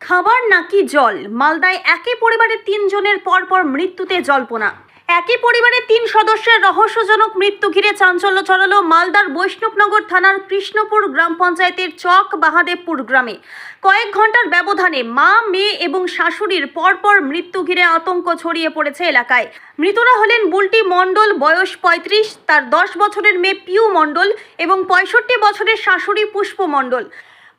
খাবার নাকি জল? মালদায় একই পরিবারের তিনজনের পরপর মৃত্যুতে জল্পনা। একই পরিবারের তিন সদস্যের রহস্যজনক মৃত্যু ঘিরে চাঞ্চল্য ছড়ালো মালদার বৈষ্ণবনগর থানার কৃষ্ণপুর গ্রাম পঞ্চায়েতের চক বাহাদেবপুর গ্রামে। কয়েক ঘণ্টার ব্যবধানে মা, মেয়ে এবং শাশুড়ির পরপর মৃত্যু ঘিরে আতঙ্ক ছড়িয়ে পড়েছে এলাকায়। মৃতরা হলেন বুলটি মণ্ডল, বয়স পঁয়ত্রিশ, তার দশ বছরের মেয়ে পিউ মণ্ডল এবং পঁয়ষট্টি বছরের শাশুড়ি পুষ্প মণ্ডল।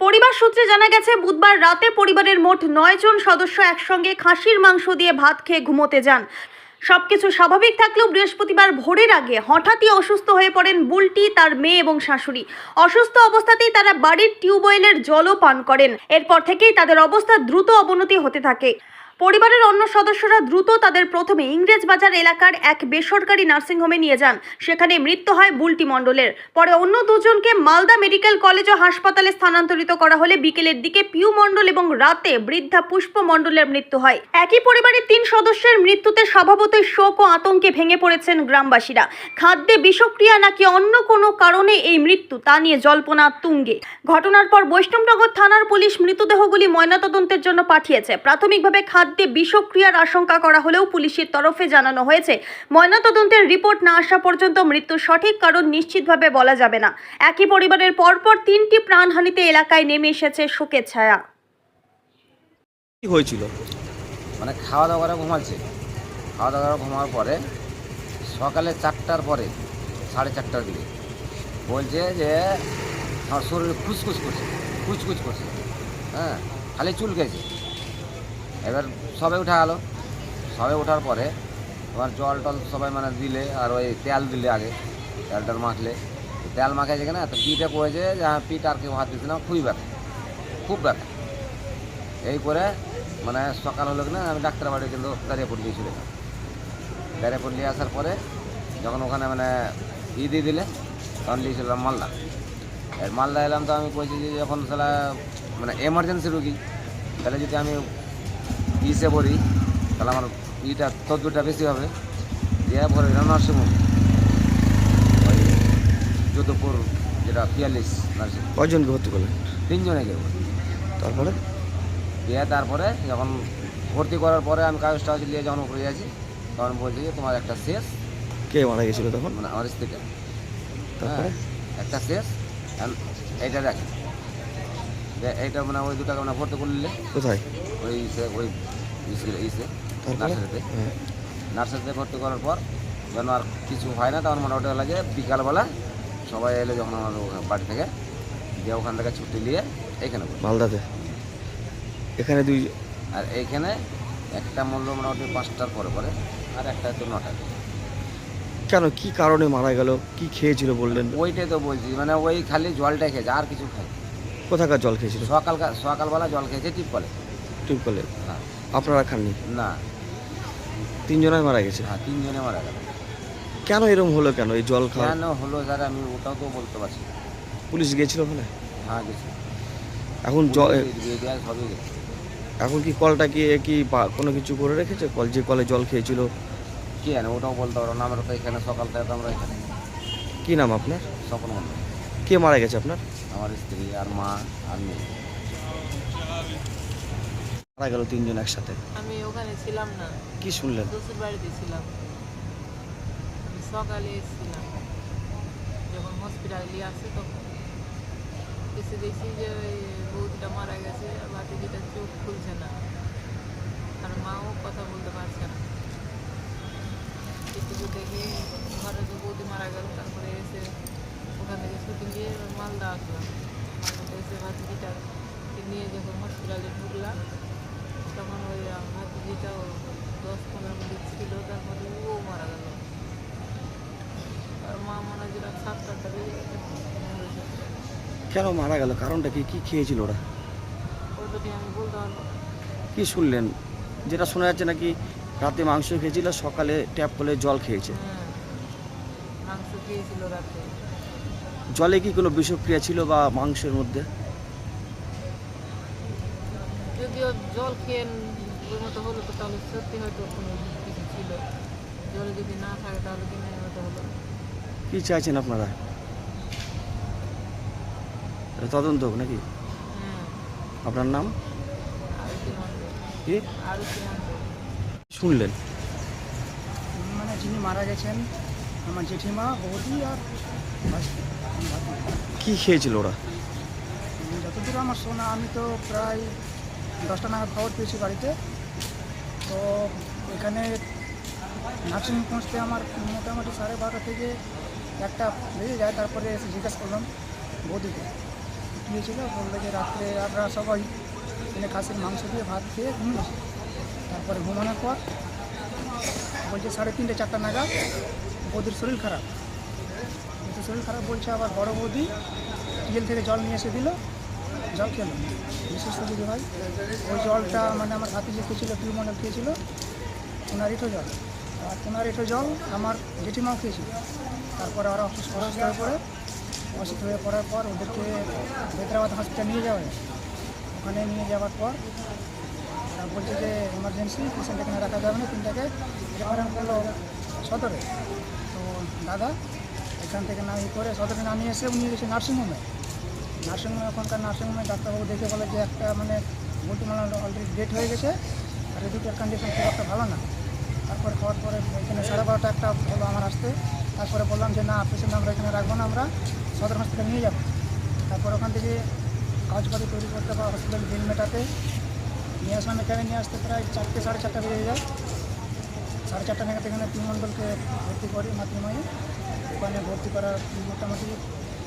পরিবার সূত্রে জানা গেছে, বুধবার রাতে পরিবারের মোট নয় জন সদস্য একসঙ্গে খাসির মাংস দিয়ে ভাত খেয়ে ঘুমোতে যান। সবকিছু স্বাভাবিক থাকলেও বৃহস্পতিবার ভোরের আগে হঠাৎই অসুস্থ হয়ে পড়েন বুলটি, তার মেয়ে এবং শাশুড়ি। অসুস্থ অবস্থাতেই তারা বাড়ির টিউবওয়েলের জলও পান করেন। এরপর থেকেই তাদের অবস্থা দ্রুত অবনতি হতে থাকে। পরিবারের অন্য সদস্যরা দ্রুত তাদের প্রথমে ইংরেজ বাজার এলাকার এক বেসরকারি নার্সিংহোমে নিয়ে যান। সেখানে মৃত্যু হয় বুলটি মণ্ডলের। পরে অন্য দুজনকে মালদা মেডিকেল কলেজ ও হাসপাতালে স্থানান্তরিত করা হলে বিকেলের দিকে পিউ মণ্ডল এবং রাতে বৃদ্ধা পুষ্প মণ্ডলের মৃত্যু হয়। একই পরিবারের তিন সদস্যের মৃত্যুতে স্বভাবতই শোক ও আতঙ্কে ভেঙে পড়েছেন গ্রামবাসীরা। খাদ্যে বিষক্রিয়া নাকি অন্য কোনো কারণে এই মৃত্যু, তা নিয়ে জল্পনা তুঙ্গে। ঘটনার পর বৈষ্ণবনগর থানার পুলিশ মৃতদেহগুলি ময়নাতদন্তের জন্য পাঠিয়েছে। প্রাথমিকভাবে খাদ্যে বিষক্রিয়ার আশঙ্কা করা হলেও পুলিশের তরফে জানানো হয়েছে ময়নাতদন্তের রিপোর্ট না আসা পর্যন্ত মৃত্যুর সঠিক কারণ নিশ্চিতভাবে বলা যাবে না। একই পরিবারের পরপর তিনটি প্রাণহানিতে এলাকায় নেমে এসেছে শোকের ছায়া। কি হয়েছিল? মানে খাওয়া দাওয়া করে ঘুমাচ্ছে। খাওয়া দাওয়া করে ঘুমার পরে সকালে চারটার পরে সাড়ে চারটার দিকে বলছে যে আমার শরীরে খুসখুস করছে কুচকুচ করছে। হ্যাঁ খালি চুল গেছে এবার সবে উঠা গেলো। সবে ওঠার পরে তোমার জল টল সবাই মানে দিলে আর ওই তেল দিলে আগে তেলটাল মাখলে। তেল মাখে যেখানে তো পিঠে পড়েছে যে হ্যাঁ পিঠ আর কেউ হাত দিচ্ছে না, খুবই ব্যথা, খুব ব্যথা। এই করে মানে সকাল হলো কিনা, আমি ডাক্তার বাড়ি কিন্তু দাঁড়িয়ে পড়ে গিয়েছিল দাঁড়িয়ে পড়ে আসার পরে যখন ওখানে মানে ই দিয়ে দিলে, তখন নিয়েছিলাম মালদা। এর মালদা এলাম তো আমি বলছি যে যখন তাহলে মানে এমার্জেন্সি রুগী, তাহলে যদি আমি ইসে পড়ি তাহলে আমার ইটা তদ্দুরটা বেশি হবে। দিয়ে ভরে দিলাম নার্সিংহোম ওই যোধপুর যেটা পিয়াল্লিশ নার্সিং। কয়জনকে ভর্তি করলেন তিনজনে গেল তারপরে? দিয়ে তারপরে যখন ভর্তি করার পরে আমি কাগজ টাগজ নিয়ে যখন উপরে যাচ্ছি তখন বলছি যে তোমার একটা শেষ। কে মারা গেছিল তখন? মানে আমার স্ত্রীটা। তারপরে? হ্যাঁ, একটা শেষ। and এইটা এইটা মানে ওই দুটাকে মানে ভর্তি করলে কোথায়? ওই ওই ইসে নার্সারিতে। হ্যাঁ। নার্সারিতে ভর্তি করার পর যেন আর কিছু হয় না তখন মোটামুটি লাগে বিকালবেলা সবাই এলো যখন আমার বাড়ি থেকে দিয়ে ওখান থেকে ছুটি নিয়ে এইখানে মালদাতে? এখানে দুই আর এইখানে একটা মূল্য মোটামুটি পাঁচটার পরে পরে আর একটা তো নটা কেন? কি কারণে মারা গেল? কি খেয়েছিল বললেন? ওইটাই তো বলছি মানে ওই খালি জলটাই খেয়েছে আর কিছু খাই কোথাকার জল খেয়েছিল? সকাল সকালবেলা জল খেয়েছে টিপকলে। টিউবকলে হ্যাঁ। আপনারা খাননি? না। তিনজনাই মারা গেছে? হ্যাঁ তিনজনে মারা গেল কেন এরকম হলো কেন? এই জল খাওয়া কেন হলো স্যার আমি ওটাও তো বলতে পারছি না। পুলিশ গিয়েছিল ওখানে? হ্যাঁ গেছি। এখন জল সবই গেছে। এখন কি কলটা কি কি কোনো কিছু করে রেখেছে? কল যে কলে জল খেয়েছিল? কি জানে ওটাও বলতে পারো না আমরা তো এখানে সকাল থেকে তো আমরা এখানে কি নাম আপনার? স্বপ্ন মন্দির কে মারা গেছে আপনার? আমার স্ত্রী আর মা আর মেয়ে। মারা গেল তিনজন একসাথে। আমি ওখানে ছিলাম না। কি শুনলেন? শ্বশুর বাড়িতে ছিলাম। আমি সকালে এসেছিলাম। যখন হসপিটালে নিয়ে আসছে তখন এসে দেখছি যে বৌদিটা মারা গেছে আর ভাতিজিটা চোখ খুলছে না। আর মাও কথা বলতে পারছে না। এটুকু দেখে ঘরে তো বৌদি মারা গেল তারপরে এসে ওখান থেকে ছুটি নিয়ে মালদা আসলাম। মালদাতে এসে ভাতিজিটা নিয়ে যখন হসপিটালে ঢুকলাম তখন ওই ভাতিজিটাও দশ পনেরো মিনিট ছিল তারপরে ও মারা গেল। আর মা হয় যেটা সাতটা বেজে কেন মারা গেল? কারণটা কি? কি খেয়েছিল ওরা? আমি বলতে পারব। কি শুনলেন? যেটা শোনা যাচ্ছে নাকি রাতে মাংস খেয়েছিল সকালে ট্যাপ করে জল খেয়েছে। হ্যাঁ মাংস খেয়েছিল রাতে। জলে কি কোনো বিষক্রিয়া ছিল বা মাংসের মধ্যে? যদিও জল খেয়ে ওই মতো হলো তো তাহলে সত্যি হয়তো কোনো কিছু ছিল। জলে যদি না থাকে তাহলে কিনে হয়তো হলো? কি চাইছেন আপনারা? তদন্ত হোক নাকি? হ্যাঁ। আপনার নাম? কি শুনলেন? মানে যিনি মারা গেছেন আমার জেঠিমা বৌদি আর। কি খেয়েছিল ওরা? যতদূর আমার শোনা, আমি তো প্রায় দশটা নাগাদ খবর পেয়েছি বাড়িতে। তো এখানে নার্সিং পৌঁছতে আমার মোটামুটি সাড়ে বারোটা থেকে একটা বেজে যায়, তারপরে এসে জিজ্ঞেস করলাম বৌদিকে। কী হয়েছিল? বলল যে রাত্রে আমরা সবাই এখানে খাসির মাংস দিয়ে ভাত খেয়ে ঘুমিয়েছি তারপরে ঘুমানোর পর বলছে সাড়ে তিনটে, চারটা নাগাদ বৌদির শরীর খারাপ। কিন্তু শরীর খারাপ বলছে, আবার বড় বৌদি টিএল থেকে জল নিয়ে এসে দিল, জল খেলো। বিশেষ যদি হয়, ওই জলটা মানে আমার হাতে যে খেয়েছিল পিউমন্ডল খেয়েছিল, ওনার এঁঠো জল। আর ওনার এঁঠো জল আমার জেঠিমাও খেয়েছিল। তারপরে ওরা অসুস্থ অসুস্থ হয়ে পড়ে অসুস্থ হয়ে পড়ার পর ওদেরকে হায়দ্রাবাদ হসপিটাল নিয়ে যাওয়া ওখানে নিয়ে যাওয়ার পর বলছে যে এমার্জেন্সি পেশেন্ট এখানে রাখা যাবে না, তিনটাকে রেফারেন্স করল সদরে। তো দাদা এখান থেকে না ই করে সদরে না নিয়ে এসে উনি গেছে নার্সিংহোমে। নার্সিংহোমে এখনকার নার্সিংহোমে ডাক্তারবাবু দেখে বলে যে একটা মানে মল্টিমালা অলরেডি ডেট হয়ে গেছে, আর দুটোর কন্ডিশন খুব একটা ভালো না। তারপরে খাওয়ার পরে এখানে সাড়ে বারোটা একটা হলো আমার আসতে। তারপরে বললাম যে না পেশেন্ট আমরা এখানে রাখব না আমরা, সদর হসপিটাল নিয়ে যাব। তারপর ওখান থেকে কাগজপাতি তৈরি করতে বা হসপিটাল বিল মেটাতে নিয়ে আসলাম। এখানে নিয়ে আসতে প্রায় চারটে, সাড়ে চারটা বেজে যায়। সাড়ে চারটা নাগাদ এখানে তৃণমণ্ডলকে ভর্তি করি মাতৃময়ে ওখানে ভর্তি করার মোটামুটি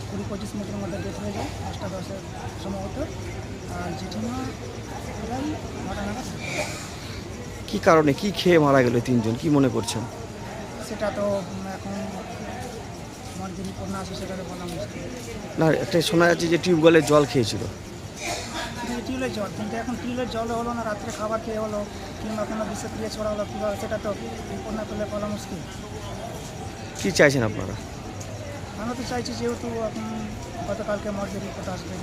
কুড়ি পঁচিশ মিনিটের মধ্যে ডেট হয়ে যায় পাঁচটা দশের সম্ভবত। আর জেঠিমা প্রায় নটা নাগাদ কি কারণে কি খেয়ে মারা গেল তিনজন? কি মনে করছেন? সেটা তো এখন আমার যে রিপোর্ট না আছে সেটাকে বলা মুশকিল। না একটা শোনা যাচ্ছে যে টিউবওয়েলের জল খেয়েছিল। টিউলের জল কিন্তু এখন টিউলের জল হলো না রাত্রে খাবার খেয়ে হলো কিংবা কোনো বিষক্রিয়া ছড়া হলো কীভাবে সেটা তো না পেলে বলা মুশকিল। কি চাইছেন আপনারা? আমরা তো চাইছি যেহেতু গতকালকে রিপোর্ট আসবে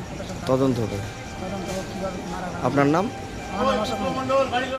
তদন্ত হবে। তদন্ত কীভাবে মারা আপনার নাম?